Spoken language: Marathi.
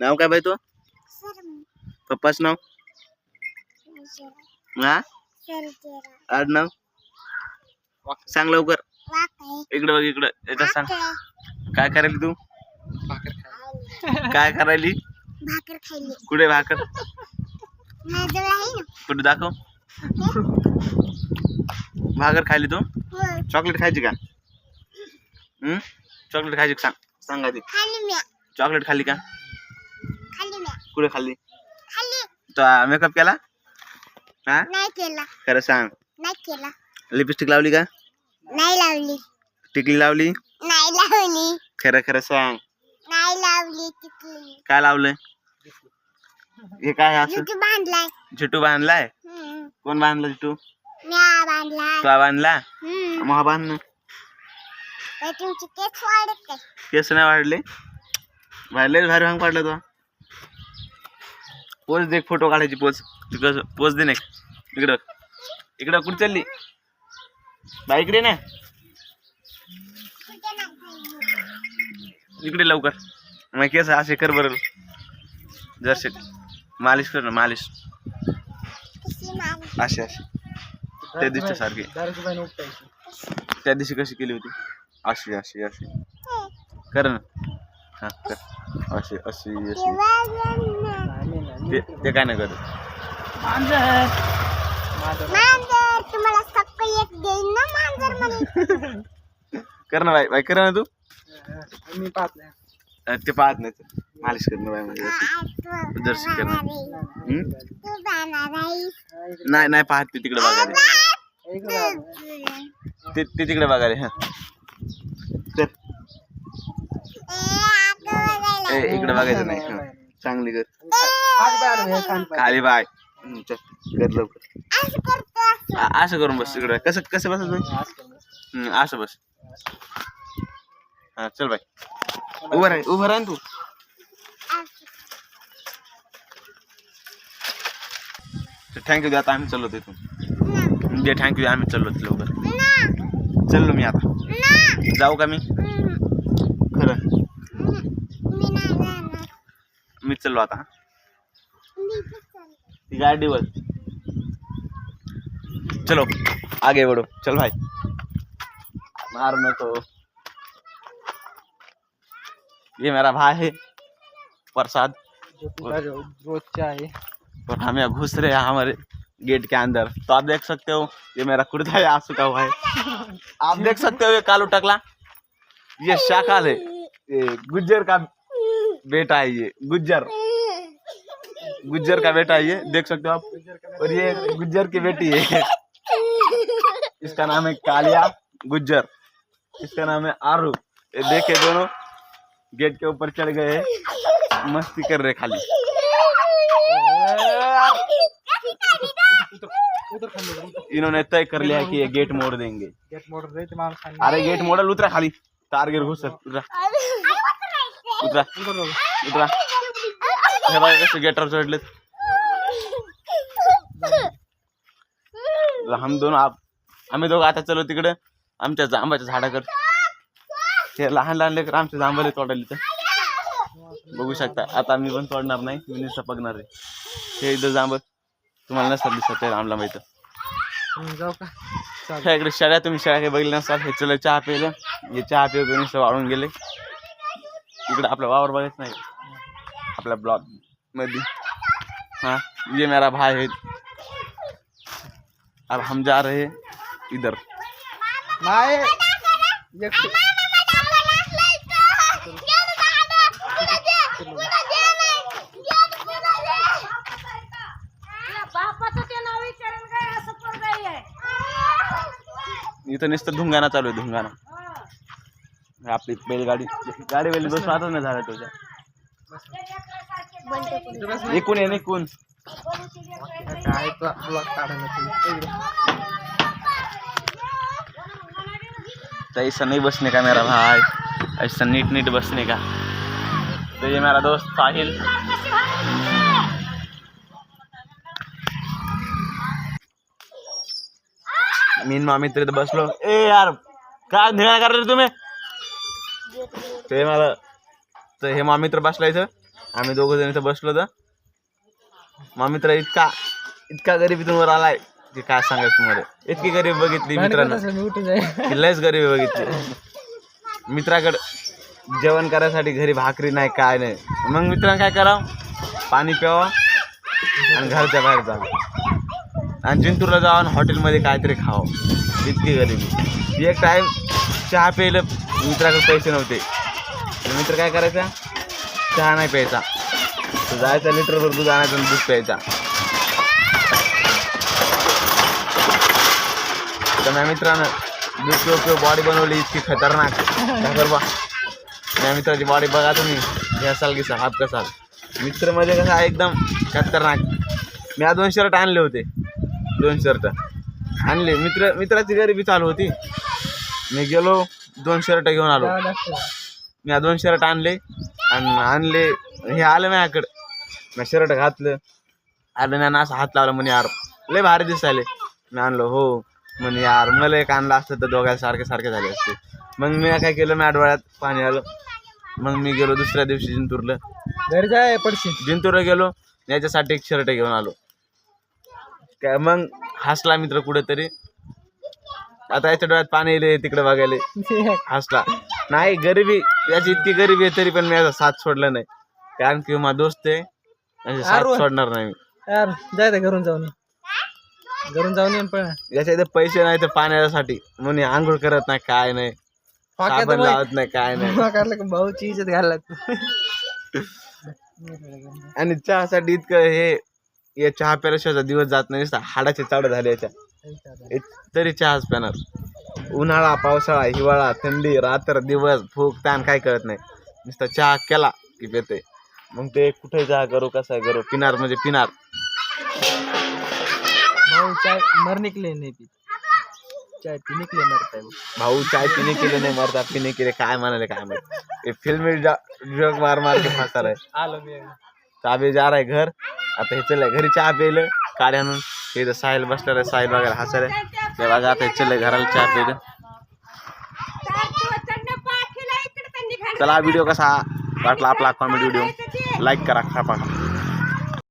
नाव काय बाई तो? पप्पाच नाव? हा? आडनाव? सांग लवकर. इकडं बघ इकडं. याच्यात सांग. काय करायली तू? काय करायली? भाकर कुठे भाकर? दाखव. भाकर खायली तू? चॉकलेट खायची का? हम्म? चॉकलेट खायची? सांग. सांग आधी चॉकलेट खाल्ली का? कुठे खाल्ली? मेकअप केला? हा? नाही केला. खरं सांग. नाही केला. लिपस्टिक लावली का? नाही लावली. टिकली लावली? नाही लावली. खरं खरं सांग. नाही लावली तिथली काय लावलंय? हे काय असं? तिथे बांधलाय. झिटू बांधलाय. कोण बांधला झिटू म्या बांधलाय तो बांधला. मग हा बांध ना. तर तुमची केस वाढत आहे केस नाही वाढले? वाढले भारी भांग पाडला तो. पोच दे फोटो काढायची पोज तिकडं पोच दे नाही इकडं. इकडं कुठे चालली? बाय इकडे ना. इकडे लवकर. मग केस असे कर बरं. जरसे मालिश कर ना मालिश. असे असे. त्या दिवशी सारखी. त्या दिवशी कशी केली होती? अशी अशी अशी. कर ना. हा कर. अशी अशी अशी. ते ते काय नाही करत. मांजर. तुम्हाला सकाळी एक देईन ना मांजर कर ना बाई बाई कर ना तू. मी पाहत नाही. अं, ते पाहत नाही. ते. मालिश कर ना बाई म्हणजे जर्सी कर? तू जाणार आहेस. नाही नाही पाहत ते तिकडे बघायला. ते ते तिकडे बघायला हा. कर ए, आगं बघायला. ए, इकडे बघायचं नाही हा. चांगली कर. खाली बाय हम्म, चल कर लवकर. असं करून बस इकडे कसं कसं बस असं कर बस. हम्म, असं बस. हा चल बाय उभं राह उभं राह ना तू. थँक्यू दे आता आम्ही चाललो तिथून दे थँक्यू आम्ही चाललो लवकर. चाललो मी आता. ना. जाऊ का मी? खरं. मी नाही जाणार. मी चाललो आता ती गाडीवर चलो आगे बढ़ो। चल भाई। मार नको ये मेरा भाई है प्रसाद। और हम यहाँ घुस रहे हैं हमारे गेट के अंदर। तो आप देख सकते हो ये मेरा कुर्ता है आ चुका हुआ है। आप देख सकते हो ये कालू टकला? ये शाकाल है ये गुज्जर का बेटा है ये गुज्जर। गुज्जर का बेटा ये देख सकते हो आप। और ये गुज्जर की बेटी है। इसका नाम है कालिया गुज्जर। इसका नाम है आरू। ये देखे दोनों गेट के ऊपर चढ़ गए हैं। मस्ती कर रहे खाली. इन्होंने तय कर लिया कि ये गेट मोड़ देंगे। गेट. अरे गेट मोडल उतरा खाली। टार्गेट घुस उतरा। उतरा उतरा। हे बघा कसं गेटवर चढलेत हम दोन आप आम्ही दोघं आता चलो तिकडे. आमच्या जांबाच्या झाडाकर ते लहान लहान लेकर आमच्या जांबाले तोडायला तर बघू शकता आता आम्ही पण तोडणार नाही मी नुसतं बघणार आहे. हे इथं जांब तुम्हाला नसतात दिसत ते जाऊ का? चालेल. ह्या इकडे शाळा तुम्ही शाळा काही बघितल्या नसाल हे चला चहा पिलं हे चहा पिऊ पिऊन नुसतं वाळून गेले. इकडे आपला वावर बघायचं नाही. आपल्या ब्लॉक मध्ये हाँ ये मेरा भाई है। अब हम जा रहे हैं इधर। नाही एकटी. इथं नुसतं धुंगाणा चालू आहे धुंगाणा हे। आपली बैलगाडी गाडी बैल बस आता नाही झाला तुझ्या इथं बस ना. एकूण आहे एकूण काय तो ब्लॉक ऐसा नहीं बसने का मेरा भाई? ऐसा नीट नीट बसने का? तो ये मेरा दोस्त साहिल. मी मामी तरी बसलो. ए यार काय धिंगाणा करा रे तुम्ही? ते मला तर हे मामी तर बसला इथं. आम्ही दोघं जण इथं बसलो तर मग मित्र इतका इतका गरिबीतून वर आलाय की काय सांगायचं तुम्हाला? इतकी गरीब बघितली मित्रांनो. लयच गरीबी बघितली. मित्राकडं जेवण करायसाठी घरी भाकरी नाही काय नाही. मग मित्रांनो काय करावं? पाणी प्यावं आणि घरच्या बाहेर जावं. आणि जिंतूरला जावं आणि हॉटेलमध्ये काहीतरी खावं. इतकी गरिबी. एक टाईम चहा प्यायला मित्राकडे पैसे नव्हते. तर मित्र काय करायचा? चहा नाही प्यायचा. तर जायचा लिटरभर दूध आणायचं दूध प्यायचा. तर माझ्या मित्रानं दूध पिऊ पिऊ बॉडी बनवली इतकी खतरनाक. काय कर बा? माझ्या मित्राची बॉडी बघा तुम्ही. घ्यासाल असाल की हात कसाल मित्र म्हणजे कसा आहे एकदम खतरनाक. मी आज दोन शर्ट आणले होते. दोन शर्ट आणले. मित्र मित्राची गरिबी चालू होती. मी गेलो दोन शर्ट घेऊन आलो. मी दोन शर्ट आणले. आणि आणले हे आलं माझ्याकडं. मी शर्ट घातलं. आलं नाही असं हात लावला म्हणे यार लय भारी दिसायले. मी आणलं हो. म्हणे यार मला एक आणलं असतं तर दोघांना सारखे सारखे झाले असते. मग मी काय केलं मी डोळ्यात पाणी आलं. मग मी गेलो दुसऱ्या दिवशी जिंतूरला. घरी जाय पडशील. जिंतूरला गेलो याच्यासाठी एक शर्ट घेऊन आलो. काय मग हसला मित्र कुठेतरी. आता याच्या डोळ्यात पाणी येईल तिकडे बघायला. हसला. नाही गरिबी. याची इतकी गरिबी आहे तरी पण मी याचा साथ सोडला नाही. कारण की माझा दोस्त आहे याची साथ अरे. सोडणार नाही मी. यार जाय घरून जाऊन ये. घरून जाऊन येईन पण याच्या इथे पैसे नाही तर पाण्यासाठी. म्हणून हे आंघोळ करत नाही काय नाही. साबण लावत नाही काय नाही. भाऊची इज्जत घालायला लागतो आणि चहासाठी इतकं हे या चहा प्यायल्याशिवाय दिवस जात नाही नुसतं हाडाचे चावडे झाले याच्या. इत- तरी चहाच पिणार. उन्हाळा पावसाळा हिवाळा थंडी रात्र दिवस भूक ताण काय कळत नाही. नुसतं चहा केला की पेते. मग ते कुठे चहा करू कसा करू? पिणार म्हणजे पिणार. भाऊ चाय मर निकले नाही पीत. चाय मरताय भाऊ. भाऊ चाय पिणे केले नाही मरता पिणे केले. काय म्हणाले काय माहीत. फिल्म जोक मार मार के फंसा रहे आलो मी. अभी जा रहा है घर. आता हे चले घरी चहा प्यायलं काढे आणून. ते इथं साहिल बस आहे साहिल वगैरह हसले ते बघा आता चले घराला चहा प्यायलं चला व्हिडिओ कसा वाटला आपला कॉमेडी व्हिडिओ लाईक करा, खा